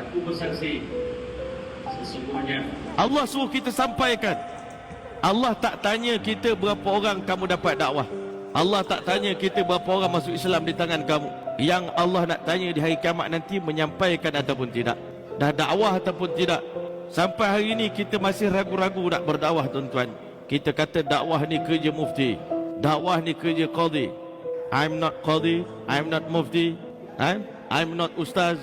Aku bersaksi Sesungguhnya Allah suruh kita sampaikan. Allah tak tanya kita berapa orang kamu dapat dakwah. Allah tak tanya kita berapa orang masuk Islam di tangan kamu. Yang Allah nak tanya di hari kiamat nanti menyampaikan ataupun tidak. Dah dakwah ataupun tidak. Sampai hari ini kita masih ragu-ragu nak berdakwah tuan-tuan. Kita kata dakwah ni kerja mufti. Dakwah ni kerja qadi. I'm not qadi, I'm not mufti, I'm, I'm not ustaz.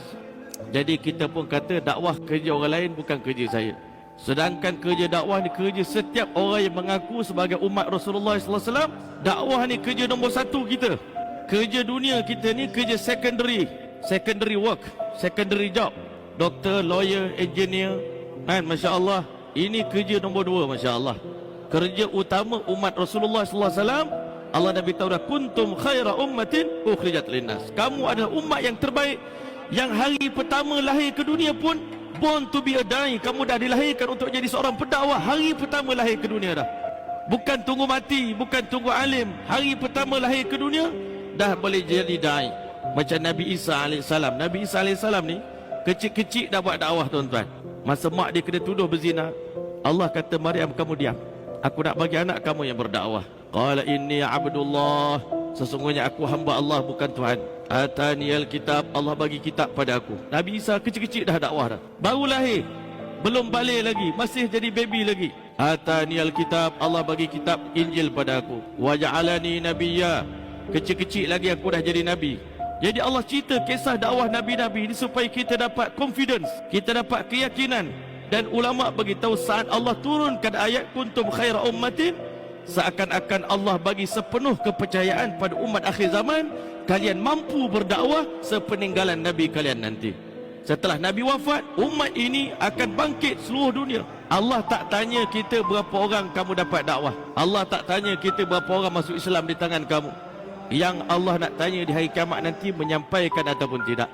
Jadi kita pun kata dakwah kerja orang lain bukan kerja saya. Sedangkan kerja dakwah ni kerja setiap orang yang mengaku sebagai umat Rasulullah sallallahu alaihi wasallam. Dakwah ni kerja nombor satu kita. Kerja dunia kita ni kerja secondary, secondary work, secondary job. Doktor, lawyer, engineer, kan masya-Allah. Ini kerja nombor dua masya-Allah. Kerja utama umat Rasulullah sallallahu alaihi wasallam Allah Nabi tahu dah kuntum khaira ummatin ukhrijat linnas. Kamu adalah umat yang terbaik yang hari pertama lahir ke dunia pun born to be a dai. Kamu dah dilahirkan untuk jadi seorang pendakwah. Hari pertama lahir ke dunia dah. Bukan tunggu mati, bukan tunggu alim. Hari pertama lahir ke dunia dah boleh jadi dai. Macam Nabi Isa alaihissalam. Nabi Isa alaihissalam ni kecil-kecil dah buat dakwah tuan-tuan. Masa mak dia kena tuduh berzina, Allah kata Maryam kamu diam. Aku nak bagi anak kamu yang berdakwah. Qala inni abdullah. Sesungguhnya aku hamba Allah bukan Tuhan. Ataniyal kitab. Allah bagi kitab pada aku. Nabi Isa kecil-kecil dah dakwah dah. Baru lahir. Belum balik lagi. Masih jadi baby lagi. Ataniyal kitab. Allah bagi kitab Injil pada aku. Waja'alani nabiyya. Kecil-kecil lagi aku dah jadi Nabi. Jadi Allah cerita kisah dakwah Nabi-Nabi ini supaya kita dapat confidence. Kita dapat keyakinan. Dan ulama beritahu saat Allah turunkan ayat kuntum khaira ummatin seakan-akan Allah bagi sepenuh kepercayaan pada umat akhir zaman kalian mampu berdakwah sepeninggalan Nabi kalian nanti. Setelah Nabi wafat, umat ini akan bangkit seluruh dunia. Allah tak tanya kita berapa orang kamu dapat dakwah. Allah tak tanya kita berapa orang masuk Islam di tangan kamu. Yang Allah nak tanya di hari kiamat nanti menyampaikan ataupun tidak.